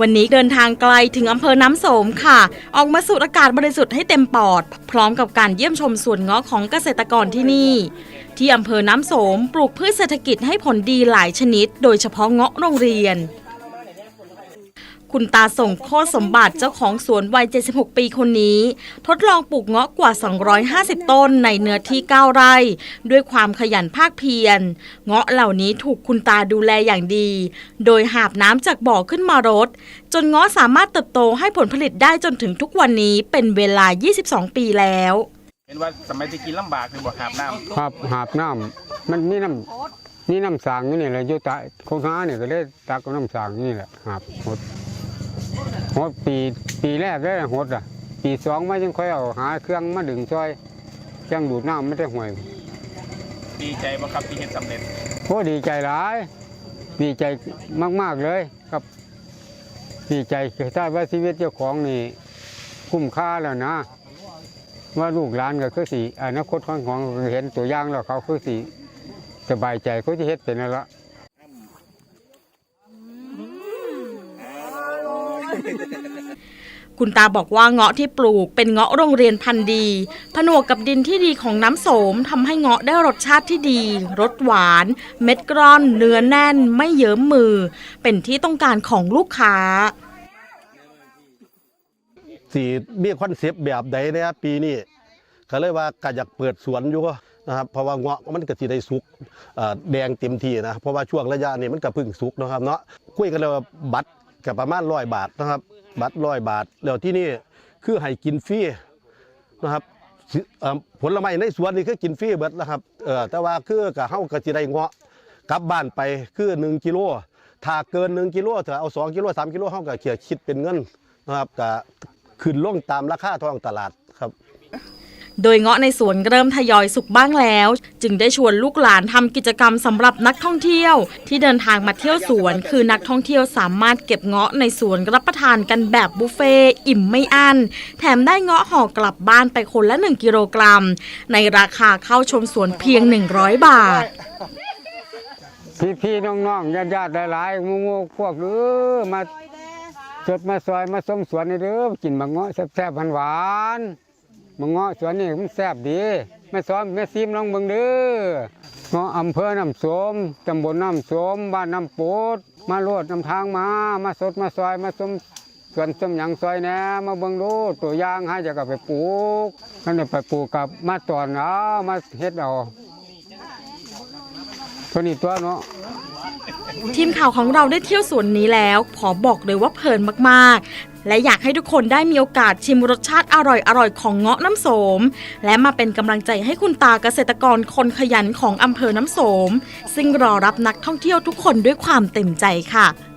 วันนี้เดินทางไกลถึงอำเภอน้ำโสมค่ะ ออกมาสูดอากาศบริสุทธิ์ให้เต็มปอด พร้อมกับการเยี่ยมชมสวนเงาะของเกษตรกรที่นี่ ที่อำเภอน้ำโสมปลูกพืชเศรษฐกิจให้ผลดีหลายชนิด โดยเฉพาะเงาะโรงเรียน คุณตาส่งโคตรสมบัติเจ้าของสวนวัย 76 ปีคนนี้ ทดลองปลูกเงาะกว่า 250 ต้นในเนื้อที่ 9 ไร่ ด้วยความขยันภาคเพียร เงาะเหล่านี้ถูกคุณตาดูแลอย่างดี โดยหาบน้ำจากบ่อขึ้นมารด จนเงาะสามารถเติบโตให้ผลผลิตได้จนถึงทุกวันนี้เป็นเวลา 22 ปีแล้วเห็นว่าสมัยที่กินลำบากคือบ่หาบน้ำครับหาบน้ำมันมีน้ำนี่น้ำสางอยู่นี่แหละอยู่ใตาโคงหาเนี่ยก็เลยตักเอาน้ำสางนี่แหละหาบหด หดปีปีแรกได้หดอะ ปีสองมายังค่อยเอาหาเครื่องมาดึงซอยเครื่องดูดน้ำไม่ได้ห่วยดีใจบ่ครับที่เห็นสำเร็จโอ้ดีใจหลาย ดีใจมาก ๆ เลยครับ ดีใจถ้าว่าชีวิตเจ้าของนี่คุ้มค่าแล้วนะ ว่าลูกหลานก็คือสีอนาคตของของเห็นตัวอย่างแล้วเขาคือสีสบายใจเขาจะเฮ็ดเป็นนั่นละ คุณตาบอกว่าเงาะที่ปลูกเป็นเงาะโรงเรียนพันธุ์ดี ผนวกกับดินที่ดีของน้ำโสมทำให้เงาะได้รสชาติที่ดี รสหวาน เม็ดกร่อน เนื้อแน่น ไม่เยิ้มมือ เป็นที่ต้องการของลูกค้าสีมีคอนเซปต์แบบใดเนี่ยปีนี้ก็เลยว่าก็อยากเปิดสวนอยู่นะครับเพราะว่าเงาะมันก็สิได้สุกแดงเต็มที่นะเพราะว่าช่วงระยะนี้มันก็เพึ่งสุกนะครับเนาะคุยกันแล้วว่าบัตร กับประมาณร้อยบาทนะครับ บัตรร้อยบาท แล้วที่นี่คือให้กินฟรีนะครับผลไม้ในสวนนี่คือกินฟรีเบิดนะครับเออแต่ว่าคือกับเฮาก็สิได้เงาะกลับบ้านไปคือ1กิโลถ้าเกิน 1กิโลถ้าเอา2กิโล3กิโลเฮาก็เขียคิดเป็นเงินนะครับก็ขึ้นลงตามราคาท้องตลาดครับ โดยเงาะในสวนเริ่มทยอยสุกบ้างแล้ว จึงได้ชวนลูกหลานทำกิจกรรมสำหรับนักท่องเที่ยว ที่เดินทางมาเที่ยวสวน คือนักท่องเที่ยวสามารถเก็บเงาะในสวนรับประทานกันแบบบุฟเฟ่อิ่มไม่อั้นแถมได้เงาะห่อกลับบ้านไปคนละ 1 กิโลกรัม ในราคาเข้าชมสวนเพียง 100 บาทพี่ๆน้องๆญาติๆหลายๆมู่ๆพวกเออมาสดมาซอยมาส่งสวนนี่เด้อกินมะเงาะแซ่บๆหวานๆ มะเงาะสวนนี่มันแซ่บดีแม่ซ้อมแม่ซีมลองเบิ่งเด้อเงาะอำเภอน้ำสมตำบลน้ำสมบ้านน้ำปูดมาโลดนำทางมามาสดมาซอยมาสมสวนสมหยังซอยแหน่มาเบิ่งดูตัวอย่างให้จะก็ไปปลูกกันไปปลูกกับมาตอนเอามาเฮ็ดเอาตัวนี้ตัวเนาะทีมข่าวของเราได้เที่ยวสวนนี้แล้ว ขอบอกเลยว่าเพลินมาก และอยากให้ทุกคนได้มีโอกาสชิมรสชาติอร่อยๆของเงาะน้ำโสม และมาเป็นกำลังใจให้คุณตาเกษตรกรคนขยันของอำเภอน้ำโสม ซึ่งรอรับนักท่องเที่ยวทุกคนด้วยความเต็มใจค่ะ